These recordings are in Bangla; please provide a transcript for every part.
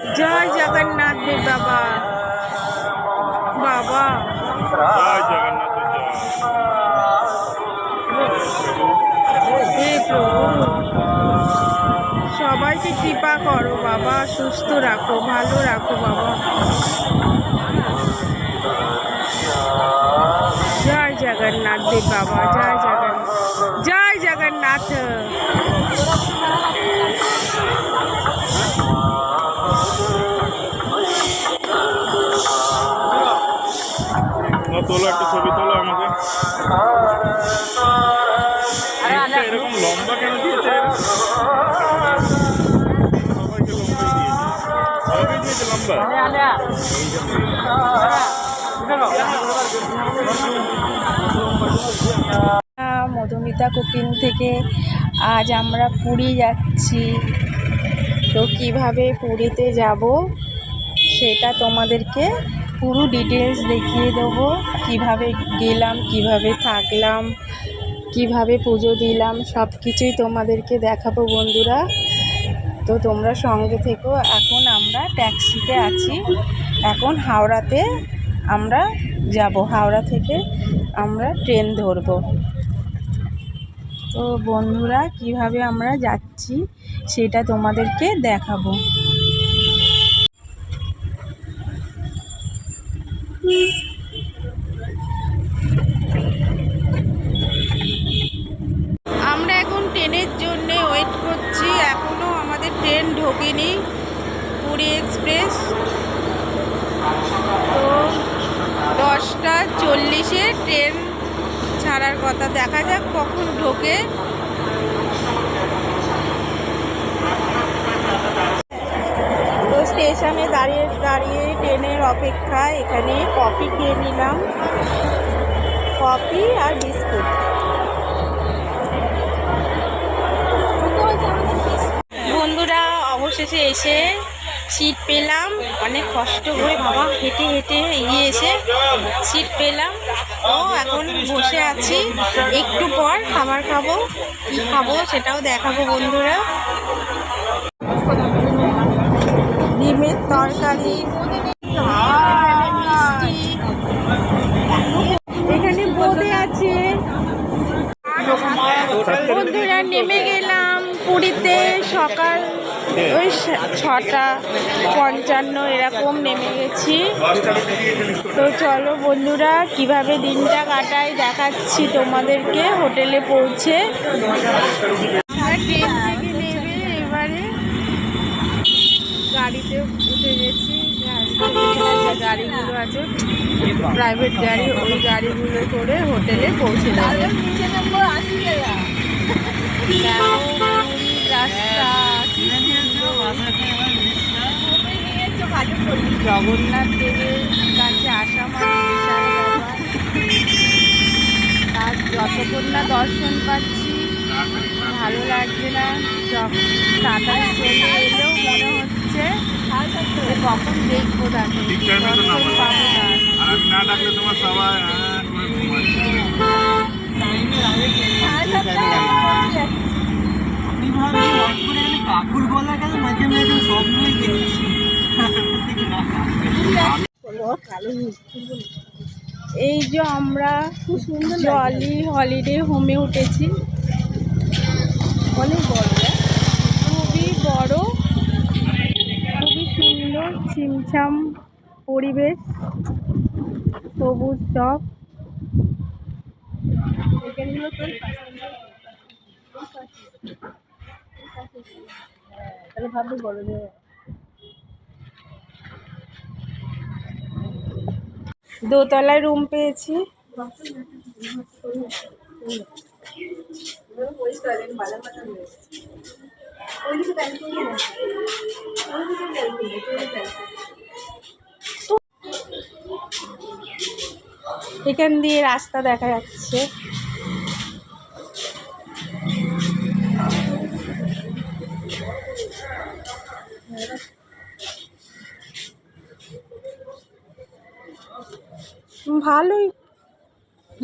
জয় জগন্নাথ দেব বাবা। বাবা। জয় জগন্নাথ সবাইকে কৃপা করো বাবা সুস্থ রাখো ভালো রাখো বাবা। জয় জগন্নাথ দেব বাবা জয় জগন্নাথ জয় জগন্নাথ। একটা ছবি তোলো আমাকে। এরকম লম্বা কেন দিয়েছে সবাইকে লম্বাই দিয়েছে লম্বা। মধুমিতা কুকিং থেকে আজ আমরা পুরী যাচ্ছি। তো কীভাবে পুরীতে যাব? সেটা তোমাদেরকে পুরো ডিটেলস দেখিয়ে দেবো। কীভাবে গেলাম, কীভাবে থাকলাম, কীভাবে পুজো দিলাম সব কিছুই তোমাদেরকে দেখাবো বন্ধুরা। তো তোমরা সঙ্গে থেকো। এখন আমরা ট্যাক্সিতে আছি। এখন হাওড়াতে আমরা যাব। হাওড়া থেকে আমরা ট্রেন ধরবো। তো বন্ধুরা, কীভাবে আমরা যাচ্ছি সেটা তোমাদেরকে দেখাবো। আমরা এখন ট্রেনের জন্য ওয়েট করছি। এখনও আমাদের ট্রেন ঢোকেনি। পুরী এক্সপ্রেস। তো দশটা চল্লিশে ট্রেন ছাড়ার কথা। দেখা যাক কখন ঢোকে। স্টেশনে দাঁড়িয়ে দাঁড়িয়ে ট্রেনের অপেক্ষা এখানে কফি খেয়ে নিলাম। কফি আর বিস্কুট। বন্ধুরা, অবশেষে এসে সিট পেলাম। অনেক কষ্ট করে বাবা হেঁটে হেঁটে এগিয়ে এসে সিট পেলাম। ও এখন বসে আছি। একটু পর খাবার খাব, কী খাব সেটাও দেখাবো বন্ধুরা। ডিমের তরকারি। এখানে বোঁদে আছে। বন্ধুরা, নেমে গেলাম পুরীতে সকাল ওই ছটা পঞ্চান্ন, এরকম নেমে গেছি। তো চলো বন্ধুরা, কীভাবে দিনটা কাটাই দেখাচ্ছি তোমাদেরকে। হোটেলে পৌঁছে। ট্রেন থেকে নেমে এবারে গাড়িতে উঠে গেছি। গাড়িগুলো আছে। প্রাইভেট গাড়ি ওই গাড়িগুলো করে হোটেলে পৌঁছে যাবে। জগন্নাথ দেবের কাছে আসা মানে তার যতক্ষণ না দর্শন পাচ্ছি ভালো লাগছে না। তাড়াতাড়ি চলে এলেও মনে হচ্ছে যে কখন দেখব তাকে না ডাকলে তোমার সবাই হ্যাঁ করে ঘুমাচ্ছে। কাকুর গলা কেন মাঝে মাঝে স্বপ্নই দেখছি। এই যে আমরা খুব সুন্দর জলি হলিডে হোমে উঠেছি। অনেক বড় না? খুবই বড় খুবই সুন্দর ছিমছাম পরিবেশ সবুজ সব দোতলায় রুম পেয়েছি। এখান দিয়ে রাস্তা দেখা যাচ্ছে। ভালোই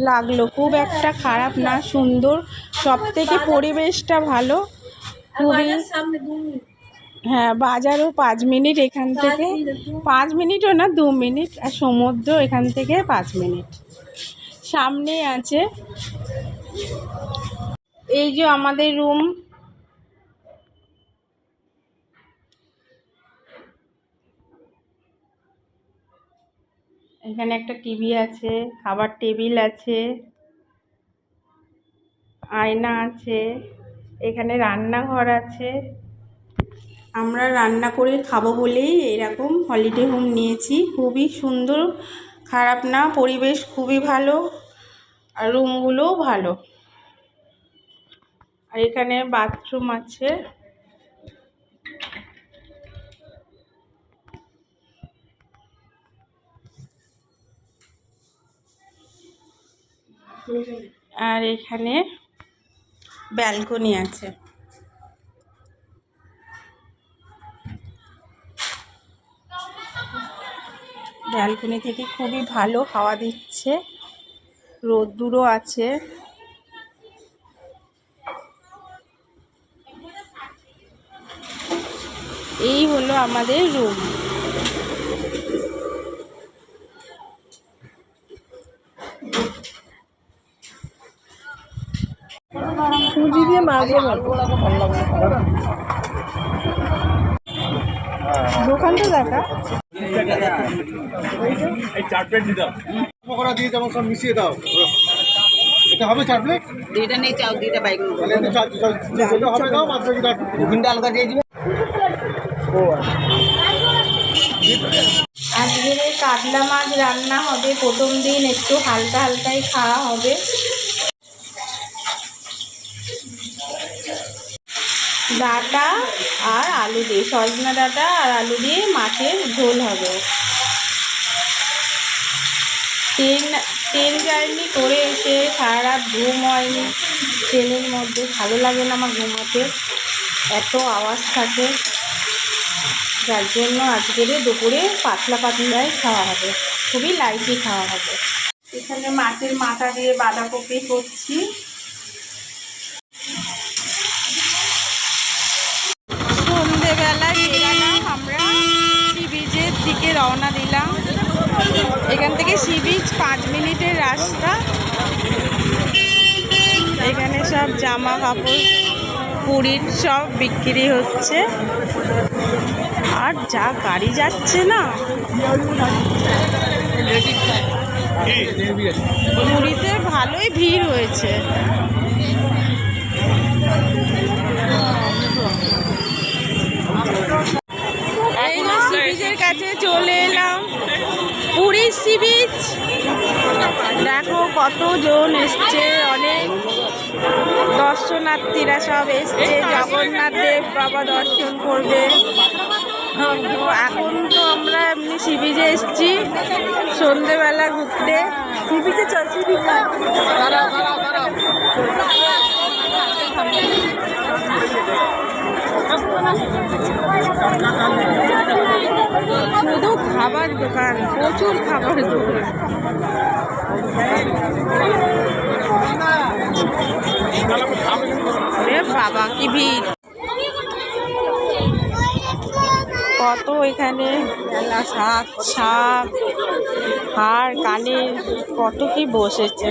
লাগল, খুব একটা খারাপ না, সুন্দর। সব থেকে পরিবেশটা ভালো। খুবই হ্যাঁ বাজারও পাঁচ মিনিট এখান থেকে। পাঁচ মিনিটও না দু মিনিট। আর সমুদ্র এখান থেকে পাঁচ মিনিট। সামনে আছে। এই যে আমাদের রুম। এখানে একটা টিভি আছে খাবার টেবিল আছে আয়না আছে। এখানে রান্নাঘর আছে। আমরা রান্না করে খাব বলেই এরকম হলিডে হোম নিয়েছি। খুবই সুন্দর, খারাপ না, পরিবেশ খুবই ভালো আর রুমগুলোও ভালো। আর এখানে বাথরুম আছে। আর এখানে ব্যালকনি আছে। ব্যালকনি থেকে খুবই ভালো হাওয়া দিচ্ছে। রোদ্দুরও আছে। এই হলো আমাদের রুম দোকানটা দেখা। পকোড়া দিয়ে যেমন সব মিশিয়ে দাও। এটা হবে চার প্লেট দুইটা নেই চাও দুইটা বাইক তাহলে একটু চার যেটা হবে দাও মাত্র যেটা টিফিনটা আলাদা দিয়ে দিবে। আজকে কাতলা মাছ রান্না হবে প্রথম দিন একটু হালকা হালকাই খাওয়া হবে। ডাটা আর আলু দিয়ে, সজনা ডাটা আর আলু দিয়ে মাছের ঝোল হবে। ট্রেন ট্রেন জার্নি করে এসে সারা রাত ঘুম হয়নি। ট্রেনের মধ্যে ভালো লাগে না আমার ঘুমাতে। এত আওয়াজ থাকে। যার জন্য আজকের দুপুরে পাতলা পাতলাই খাওয়া হবে। খুবই লাইটই খাওয়া হবে। এখানে মাছের মাথা দিয়ে বাঁধাকপি করছি সন্ধেবেলায় বেরালাম আমরা সি বিচের দিকে রওনা দিলাম এখান থেকে সি বিচ পাঁচ মিনিটের রাস্তা। এখানে সব জামা কাপড়, পুরীর সব বিক্রি হচ্ছে। আর যা গাড়ি যাচ্ছে না। পুরীতে ভালোই ভিড় হয়েছে। কাছে চলে এলাম। পুরীর সি বিচ। দেখো কতজন এসছে, অনেক দর্শনার্থীরা সব এসছে, জগন্নাথ দেব বাবা দর্শন করবে। এখন তো আমরা এমনি সি বিচে এসছি, সন্ধেবেলা ঘুরতে। সি বিচে চল, সি শুধু খাবার দোকান, প্রচুর খাবার দোকান। বাবা, কি ভিড়। কত এখানে? মেলা শাক শাক কানে কত কি বসেছে।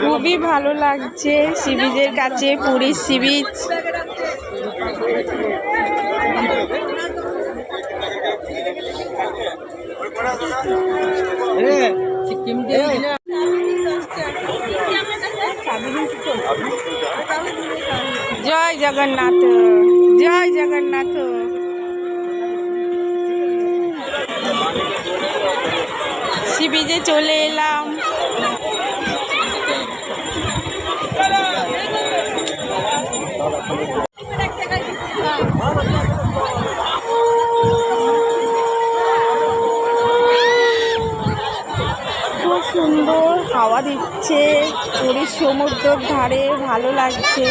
খুবই ভালো লাগছে সি বিচের কাছে পুরীর সি বিচ সিকিম দিয়ে দিলে জয় জগন্নাথ জয় জগন্নাথ। সবজি বিজে চলে এলাম। খুব সুন্দর হাওয়া দিচ্ছে পুরীর সমুদ্রের ধারে ভালো লাগছে।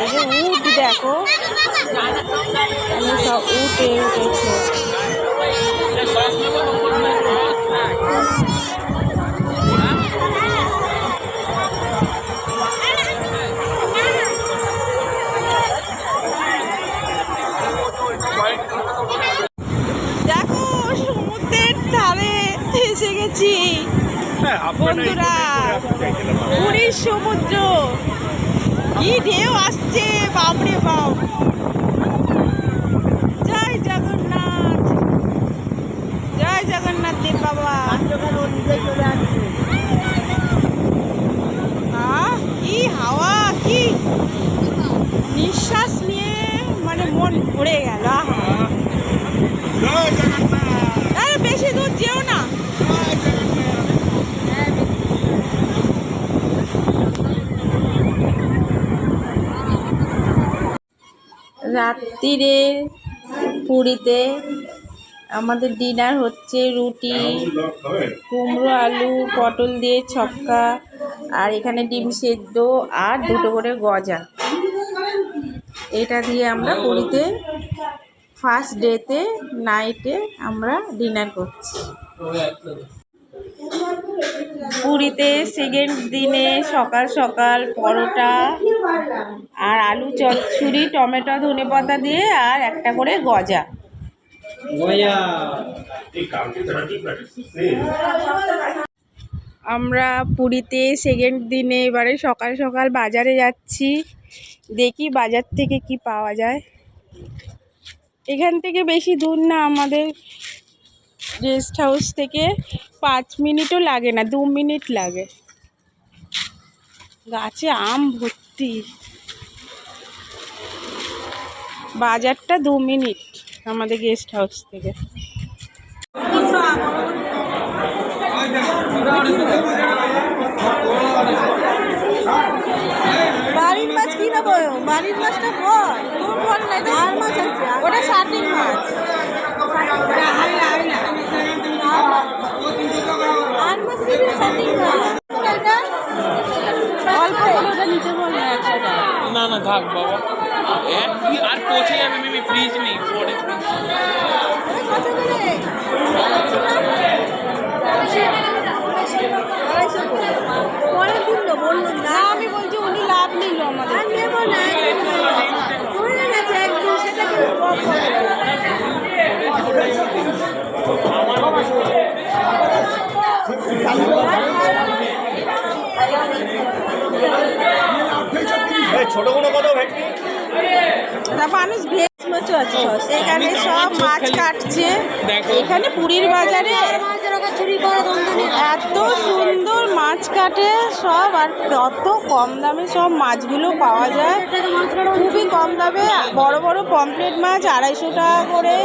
এই যে উঠ দেখো। সব উঠে উঠেছে দেখো সমুদ্রের ধারে এসে গেছি। বন্ধুরা পুরীর সমুদ্র। কি ঢেউ আসছে বাপরে বাপ জয় জগন্নাথ জয় জগন্নাথ দেব বাবা হাওয়া, কি নিঃশ্বাস নিয়ে মানে মন ভরে গেল বেশি দূর যেও না। রাত্রিরে পুরীতে আমাদের ডিনার হচ্ছে রুটি, কুমড়ো, আলু, পটল দিয়ে ছক্কা, আর এখানে ডিম সেদ্ধ আর দুটো করে গজা। এটা দিয়ে আমরা পুরীতে ফার্স্ট ডেতে নাইটে আমরা ডিনার করছি। পুরীতে সেকেন্ড দিনে সকাল সকাল পরোটা আর আলু চচ্চড়ি, টমেটো ধনে পাতা দিয়ে আর একটা করে গজা। আমরা পুরীতে সেকেন্ড দিনে এবারে সকাল সকাল বাজারে যাচ্ছি। দেখি বাজার থেকে কি পাওয়া যায়। এখান থেকে বেশি দূর না, আমাদের গেস্ট হাউস থেকে পাঁচ মিনিটও লাগে না, দু মিনিট লাগে। গাছে আম ভর্তি। বাজারটা দু মিনিট। আমাদের গেস্ট হাউস থেকে। বাড়ির মাছ কি বাড়ির মাছটা আর ওটা মাছ আর অল্প নিতে একশো টাকা না না থাক বাবা। আর পৌঁছে যাবে মিমি ফ্রিজ নেই পরে। বলল না। আমি বলছি উনি লাভ নিল আমাদের। নেব না হয়ে গেছে একদিন সেটা কিন্তু কম ছোট কোনো কত ভেটকি? মানুষ ভেজ মাছও আছে এখানে সব মাছ কাটছে। এখানে পুরীর বাজারে এত সুন্দর মাছ কাটে সব আর কত কম দামে সব মাছগুলো পাওয়া যায়। খুবই কম দামে বড় বড় পমপ্লেট মাছ আড়াইশো টাকা করে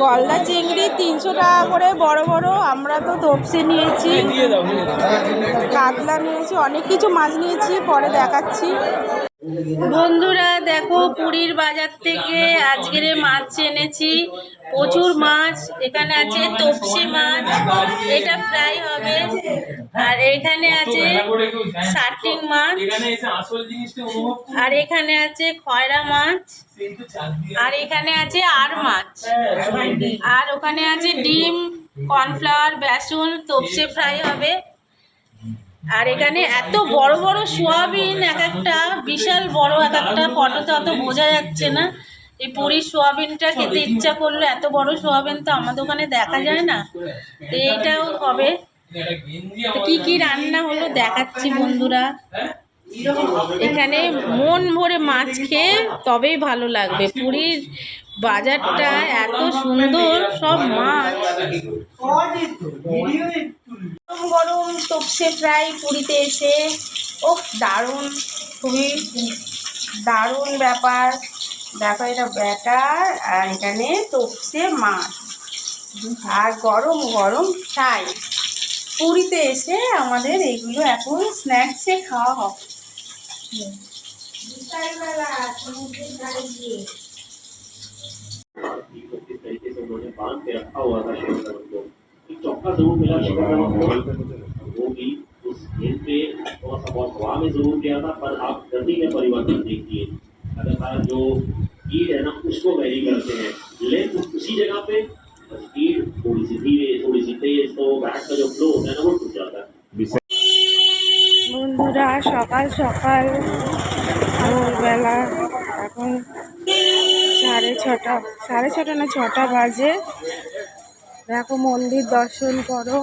গলদা চিংড়ি তিনশো টাকা করে বড় বড় আমরা তো তপসে নিয়েছি কাতলা নিয়েছি অনেক কিছু মাছ নিয়েছি পরে দেখাচ্ছি। বন্ধুরা, দেখো পুরীর বাজার থেকে আজকের মাছ এনেছি। প্রচুর মাছ, এখানে আছে তপসি মাছ, এটা ফ্রাই হবে। আর এখানে আছে সার্টিং মাছ। আর এখানে আছে খয়রা মাছ, আর এখানে আছে আর মাছ। আর ওখানে আছে ডিম, কর্নফ্লাওয়ার, বেসন, তপসে ফ্রাই হবে। আর এখানে এত বড় বড় সোয়াবিন এক একটা, বিশাল বড় এক একটা ফটোতে অত বোঝা যাচ্ছে না। এই পুরীর সোয়াবিনটা খেতে ইচ্ছা করল, এত বড় সোয়াবিন তো আমাদের ওখানে দেখা যায় না। তো এইটাও হবে কি কি রান্না হলো দেখাচ্ছি বন্ধুরা। এখানে মন ভরে মাছ খেয়ে তবেই ভালো লাগবে। পুরীর বাজারটা এত সুন্দর, সব মাছ। গরম গরম তপসে প্রায় পুরীতে এসে ও দারুণ, খুবই দারুণ ব্যাপার। দেখো, এটা ব্যাটার আর এখানে তপসে মাছ। আর গরম গরম ফ্রাই পুরীতে এসে আমাদের এগুলো এখন স্ন্যাক্সে খাওয়া হবে। किस बांध के रखा हुआ था शिवधर्म को कि चौका जरूर मिला शिवधर्म को वो भी उस इन पे थोड़ा सा बहुत हवा में जरूर किया था पर आप गति में परिवर्तन देखिए लगातार जो स्पीड है ना उसको वैरी करते हैं लेंथ उसी जगह पे स्पीड थोड़ी सी धीरे थोड़ी सी तेज तो बैट का जो फ्लो होता है ना वो टूट जाता है বন্ধুরা সকাল সকাল ভোরবেলা এখন সাড়ে ছটা সাড়ে ছটা না ছটা বাজে। দেখো মন্দির দর্শন করো।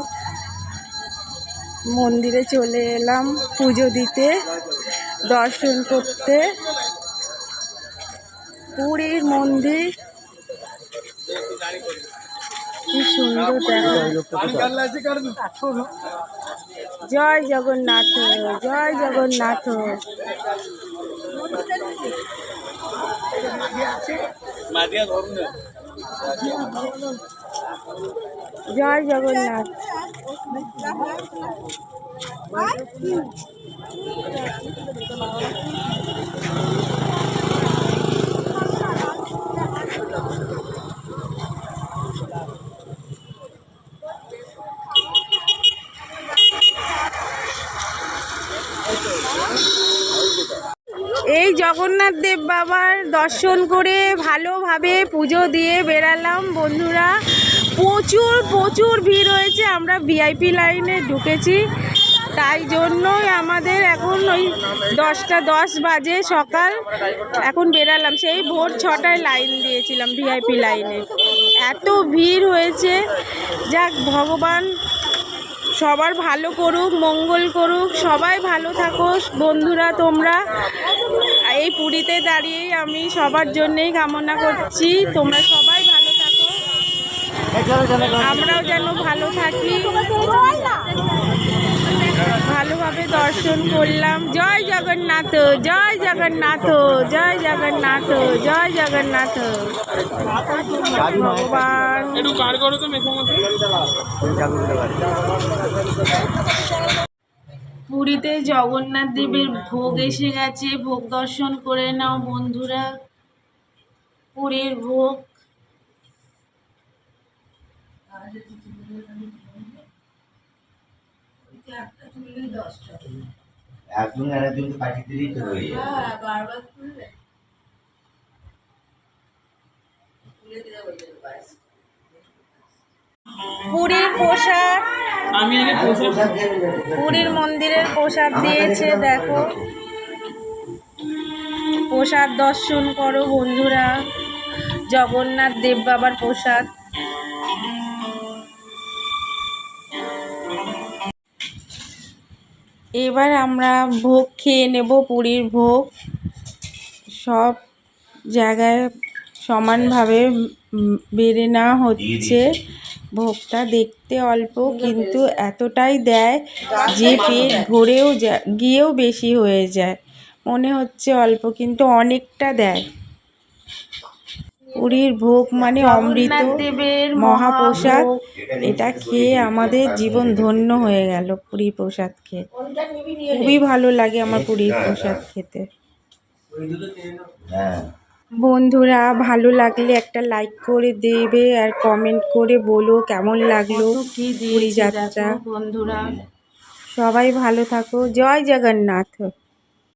মন্দিরে চলে এলাম পুজো দিতে, দর্শন করতে। পুরীর মন্দির। কি সুন্দর জয় জগন্নাথ জয় জগন্নাথ। জয় জগন্নাথ। এই জগন্নাথ দেব বাবার দর্শন করে ভালোভাবে পুজো দিয়ে বেরালাম বন্ধুরা। প্রচুর প্রচুর ভিড় হয়েছে আমরা ভিআইপি লাইনে ঢুকেছি। তাই জন্যই আমাদের এখন ওই দশটা দশ বাজে সকাল, এখন বেরালাম সেই ভোর ছটায় লাইন দিয়েছিলাম ভিআইপি লাইনে। এত ভিড় হয়েছে, যাক ভগবান সবার ভালো করুক, মঙ্গল করুক, সবাই ভালো থাকো বন্ধুরা তোমরা। এই পুরীতে দাঁড়িয়েই আমি সবার জন্যেই কামনা করছি। তোমরা সবাই ভালো থাকো। আমরাও যেন ভালো থাকি। ভালোভাবে দর্শন করলাম। জয় জগন্নাথ জয় জগন্নাথ জয় জগন্নাথ জয় জগন্নাথ। ভগবান। একটু কার করো তো মেশামশাই পুরীতে জগন্নাথ দেবের ভোগ এসে গেছে। ভোগ দর্শন করে নাও বন্ধুরা। পুরীর ভোগ। একজন আর পাঠিয়ে দিলেই তো হয়ে যাবে পুরীর প্রসাদ। আমি আগে পুরীর মন্দিরের প্রসাদ দিয়েছে দেখো। প্রসাদ দর্শন করো বন্ধুরা। জগন্নাথ দেব বাবার প্রসাদ। এবার আমরা ভোগ খেয়ে নেব পুরীর ভোগ। সব জায়গায় সমানভাবে বেড়ে নেওয়া হচ্ছে। ভোগটা দেখতে অল্প কিন্তু এতটাই দেয় যে পেট ভরেও যা গিয়েও বেশি হয়ে যায়। মনে হচ্ছে অল্প কিন্তু অনেকটা দেয়। পুরীর ভোগ মানে অমৃত মহাপ্রসাদ। এটা খেয়ে আমাদের জীবন ধন্য হয়ে গেল পুরীর প্রসাদ খেয়ে। খুবই ভালো লাগে আমার পুরীর প্রসাদ খেতে। হ্যাঁ। বন্ধুরা ভালো লাগলে একটা লাইক করে দেবে আর কমেন্ট করে বলো কেমন লাগল পুরী যাত্রা। বন্ধুরা। সবাই ভালো থাকো। জয় জগন্নাথ।